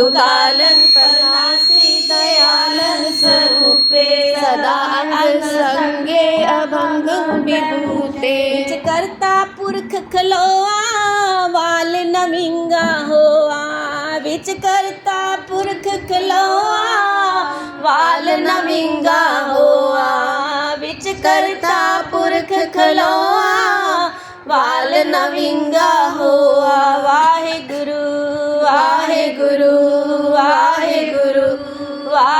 लोकालन परनासी दयालन स्वरूपे सदा अंग संगे अभंगं विभूते करता पुरख खलोआ वाल नमिंगा होआ विच करता पुरख खलोआ वाल नमिंगा होआ विच करता पुरख खलोआ वाल नमिंगा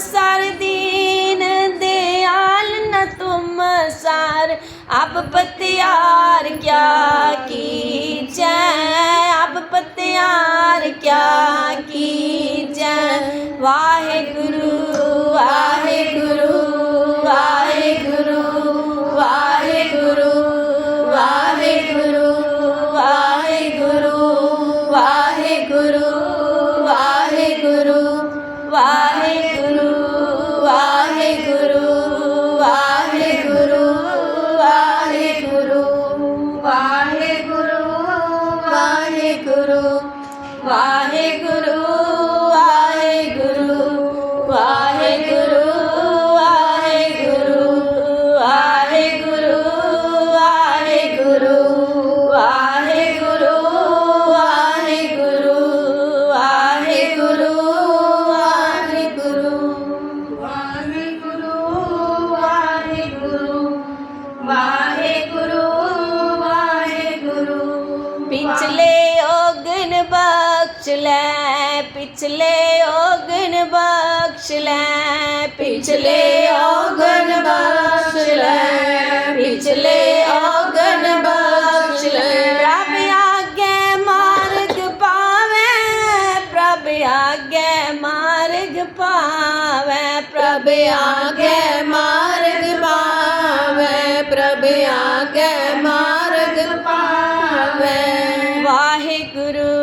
ਹਮ ਦੀਨ ਦਿਆਲ ਨ ਤੁਮ ਸਾਰ। ਅਬ ਪਤਿਆਰ ਕਿਆ ਕੀਜੈ? ਅਬ ਪਤਿਆਰ ਕਿਆ ਕੀਜੈ? ਵਾਹਿਗੁਰੂ ਵਾਹਿਗੁਰੂ ਵਾਹਿਗੁਰੂ ਵਾਹਿਗੁਰੂ ਵਾਹਿਗੁਰੂ ਵਾਹਿਗੁਰੂ ਵਾਹਿਗੁਰੂ ਵਾਹਿਗੁਰੂ ਵਾਹਿਗੁਰੂ ਵਾਹਿਗੁਰੂ ਵਾਹਿਗੁਰੂ ਵਾਹਿਗੁਰੂ ਵਾਹਿਗੁਰੂ ਵਾਹਿਗੁਰੂ ਵਾਹਿਗੁਰੂ ਵਾਹਿਗੁਰੂ ਵਾਹਿਗੁਰੂ ਵਾਹਿਗੁਰੂ ਵਾਹਿਗੁਰੂ ਵਾਹਿਗੁਰੂ ਵਾਹਿਗੁਰੂ ਵਾਹਿਗੁਰੂ ਵਾਹਿਗੁਰੂ ਪਿਛਲੇ ਓਗਨ ਬਖਸ਼ ਲੈ, ਪਿਛਲੇ ਔਗਨ ਬਖਸ਼ ਲੈ, ਪਿਛਲੇ ਔਗਨ ਬਖਸ਼ ਲੈ, ਪਿਛਲੇ ਔਗਨ ਬਖਸ਼ ਲੈ। ਪ੍ਰਭ ਆਗੇ ਮਾਰਗ ਪਾਵੇ, ਪ੍ਰਭ ਆਗੇ ਮਾਰਗ ਪਾਵੇ, ਪ੍ਰਭ ਆਗੇ ਮਾਰਗ ਪਾਵੇ, ਪ੍ਰਭ ਆਗੇ ਮਾਰਗ ਪਾਵੇ। ਵਾਹਿਗੁਰੂ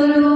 ഒരു